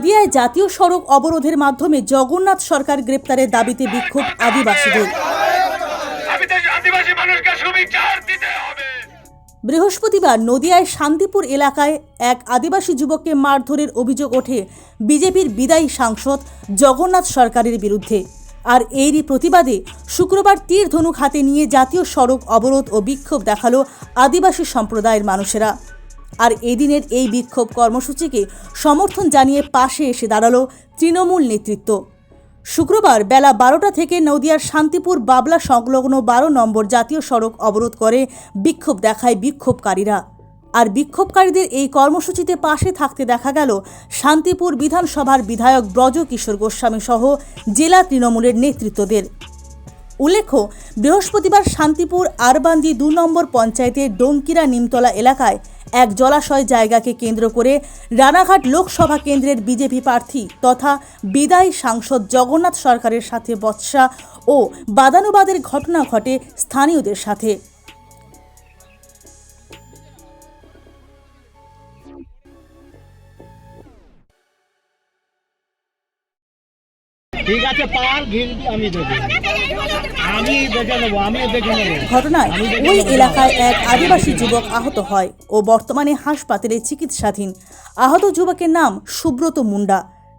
নদিয়ায় জাতীয় সড়ক অবরোধের মাধ্যমে জগন্নাথ সরকার গ্রেপ্তারের দাবিতে বিক্ষোভ আদিবাসীদের। বৃহস্পতিবার নদিয়ায় শান্তিপুর এলাকায় এক আদিবাসী যুবককে মারধরের অভিযোগ ওঠে বিজেপির বিদায়ী সাংসদ জগন্নাথ সরকারের বিরুদ্ধে। আর এরই প্রতিবাদে শুক্রবার তীর ধনুক হাতে নিয়ে জাতীয় সড়ক অবরোধ ও বিক্ষোভ দেখাল আদিবাসী সম্প্রদায়ের মানুষেরা। আর এদিনের এই বিক্ষোভ কর্মসূচিকে সমর্থন জানিয়ে পাশে এসে দাঁড়াল তৃণমূল নেতৃত্ব। শুক্রবার বেলা বারোটা থেকে নদিয়ার শান্তিপুর বাবলা সংলগ্ন বারো নম্বর জাতীয় সড়ক অবরোধ করে বিক্ষোভ দেখায় বিক্ষোভকারীরা। আর বিক্ষোভকারীদের এই কর্মসূচিতে পাশে থাকতে দেখা গেল শান্তিপুর বিধানসভার বিধায়ক ব্রজ কিশোর গোস্বামী সহ জেলা তৃণমূলের নেতৃত্বদের। উল্লেখ্য, বৃহস্পতিবার শান্তিপুর আরবান্দি দু নম্বর পঞ্চায়েতের ডোঙ্কিরা নিমতলা এলাকায় এক জলাশয় জায়গাকে কেন্দ্র করে রানাঘাট লোকসভা কেন্দ্রের বিজেপি প্রার্থী তথা বিদায়ী সাংসদ জগন্নাথ সরকারের সাথে বৎসা ও বাদানুবাদের ঘটনা ঘটে স্থানীয়দের সাথে। ঠিক আছে পার ঘির আমি দেখে আমি দেখে নেব আমি দেখে নেব। ঘটনায় ওই এলাকায় এক আদিবাসী যুবক আহত হয় ও বর্তমানে হাসপাতালে চিকিৎসাধীন। আহত যুবকের নাম সুব্রত মুন্ডা।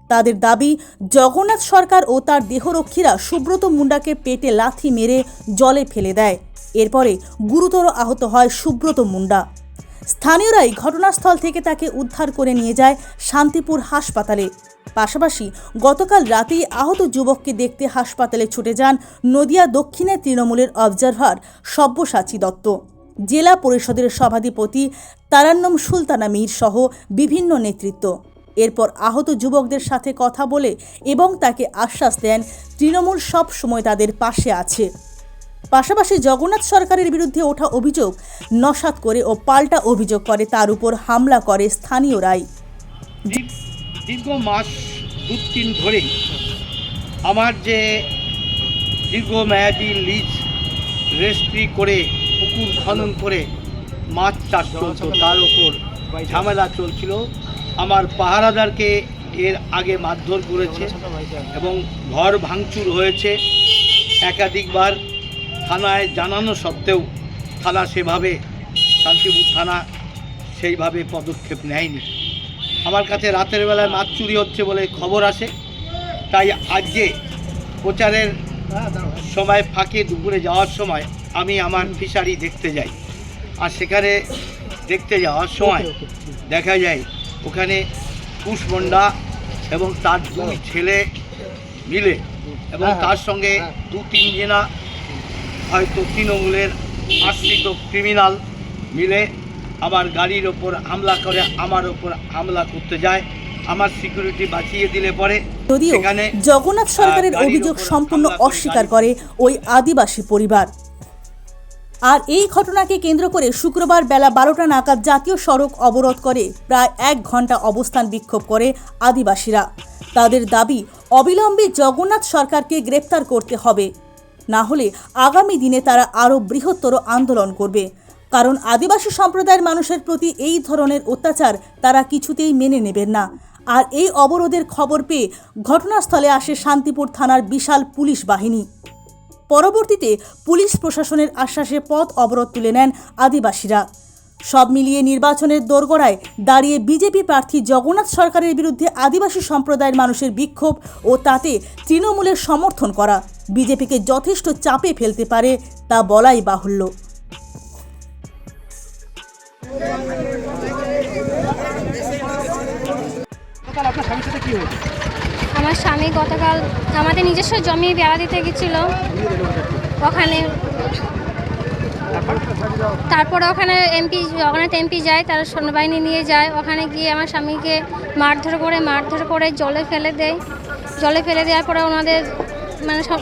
তাদের দাবি জগন্নাথ সরকার ও তার দেহরক্ষীরা সুব্রত মুন্ডাকে পেটে লাথি মেরে জলে ফেলে দেয়। এরপরে গুরুতর আহত হয় সুব্রত মুন্ডা। স্থানীয়রাই ঘটনাস্থল থেকে তাকে উদ্ধার করে নিয়ে যায় শান্তিপুর হাসপাতালে। পাশাপাশি গতকাল রাতেই আহত যুবককে দেখতে হাসপাতালে ছুটে যান নদিয়া দক্ষিণের তৃণমূলের অবজারভার সব্যসাচী দত্ত। জেলা পরিষদের সভাধিপতি তারান্নম সুলতানা মীর সহ বিভিন্ন নেতৃত্ব। এরপর আহত যুবকদের সাথে কথা বলে এবং তাকে আশ্বাস দেন তৃণমূল সব সময় তাদের পাশে আছে। পাশাপাশি জগন্নাথ সরকারের বিরুদ্ধে ওঠা অভিযোগ নসাত করে ও পাল্টা অভিযোগ করে তার উপর হামলা করে স্থানীয়রাই। দীর্ঘ- মাস দু তিন ধরেই আমার যে দীর্ঘমেয়াদী লিজ রেজিস্ট্রি করে, পুকুর খনন করে মাছ চাষ চলতো, তার ওপর ঝামেলা চলছিল। আমার পাহারাদারকে এর আগে মারধর করেছে এবং ঘর ভাঙচুর হয়েছে। একাধিকবার থানায় জানানো সত্ত্বেও থানা সেভাবে, শান্তিপুর থানা সেইভাবে পদক্ষেপ নেয়নি। আমার কাছে রাতের বেলায় মাছ চুরি হচ্ছে বলে খবর আসে। তাই আজকে প্রচারের সময় ফাঁকে দুপুরে যাওয়ার সময় আমি আমার ফিশারি দেখতে যাই। আর সেখানে দেখতে যাওয়ার সময় দেখা যায় ওখানে কুশমন্ডা এবং তার দুই ছেলে মিলে এবং তার সঙ্গে দু তিন জনা হয়তো তৃণমূলের আশ্রিত ক্রিমিনাল মিলে আমার গাড়ির ওপর হামলা করে আমার ওপর হামলা করতে যায়। আমার সিকিউরিটি বাঁচিয়ে দিলে পরে যদিও জগন্নাথ সরকারের অভিযোগ সম্পূর্ণ অস্বীকার করে ওই আদিবাসী পরিবার। আর এই ঘটনাকে কেন্দ্র করে শুক্রবার বেলা বারোটা নাগাদ জাতীয় সড়ক অবরোধ করে প্রায় এক ঘণ্টা অবস্থান বিক্ষোভ করে আদিবাসীরা। তাদের দাবি অবিলম্বে জগন্নাথ সরকারকে গ্রেপ্তার করতে হবে। না হলে আগামী দিনে তারা আরও বৃহত্তর আন্দোলন করবে। কারণ আদিবাসী সম্প্রদায়ের মানুষের প্রতি এই ধরনের অত্যাচার তারা কিছুতেই মেনে নেবেন না। আর এই অবরোধের খবর পেয়ে ঘটনাস্থলে আসে শান্তিপুর থানার বিশাল পুলিশ বাহিনী। পরবর্তীতে পুলিশ প্রশাসনের আশ্বাসে পথ অবরোধ তুলে নেন আদিবাসীরা। সব মিলিয়ে নির্বাচনের দোরগোড়ায় দাঁড়িয়ে বিজেপি প্রার্থী জগন্নাথ সরকারের বিরুদ্ধে আদিবাসী সম্প্রদায়ের মানুষের বিক্ষোভ ও তাতে তৃণমূলের সমর্থন করা। বিজেপিকে যথেষ্ট চাপে ফেলতে পারে তা বলাই বাহুল্য। আমার স্বামী গতকাল আমাদের নিজস্ব জমি বেড়া দিতে গেছিল। ওখানে তারপরে ওখানে এমপি জগন্নাথ এমপি যায়, তারা সৈন্যবাহিনী নিয়ে যায়। ওখানে গিয়ে আমার স্বামীকে মারধর করে মারধর করে জলে ফেলে দেয়। জলে ফেলে দেওয়ার পরে ওনাদের মানে সব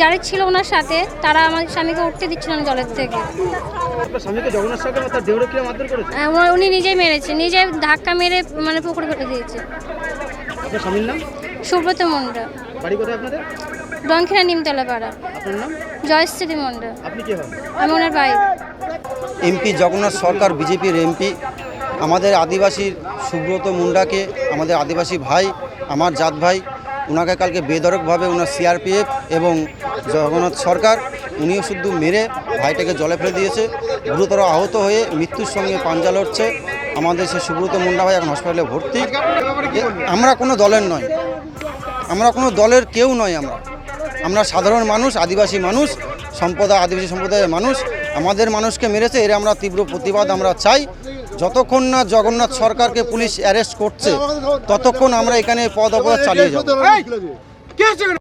যারা ছিল ওনার সাথে, তারা আমার স্বামীকে উঠতে দিচ্ছিল না জলের থেকে। স্বামীকে জগন্নাথ সরকার তার দেহরক্ষীরা মারধর করেছে? উনি- উনি নিজেই মেরেছে নিজে ধাক্কা মেরে মানে পুকুরে ফেলে দিয়েছে। আপনার স্বামীর নাম? সুব্রত মুন্ডা বাড়ি কোথায় আপনাদের? দক্ষিণা নিমতলা পাড়া। আপনার নাম? জয়শ্রী মুন্ডা আপনি কে হন? আমি ওনার বাইক এমপি জগন্নাথ সরকার বিজেপির এমপি। আমাদের আদিবাসী সুব্রত মুন্ডাকে আমাদের আদিবাসী ভাই আমার জাত ভাই ওনাকে কালকে বেদরকভাবে ওনার সিআরপিএফ এবং জগন্নাথ সরকার, উনিও শুধু মেরে ভাইটাকে জলে ফেলে দিয়েছে। গুরুতর আহত হয়ে মৃত্যুর সঙ্গে পাঞ্জা লড়ছে আমাদের সে সুব্রত মুন্ডা ভাই এখন হসপিটালে ভর্তি। আমরা কোনো দলের নয়। আমরা কোনো দলের কেউ নয় আমরা। আমরা সাধারণ মানুষ, আদিবাসী মানুষ, সম্প্রদায়, আদিবাসী সম্প্রদায়ের মানুষ। আমাদের মানুষকে মেরেছে, এর আমরা তীব্র প্রতিবাদ আমরা চাই। যতক্ষণ না জগন্নাথ সরকারকে পুলিশ অ্যারেস্ট করছে ততক্ষণ আমরা এখানে পদ অপরাধ চালিয়ে যাব।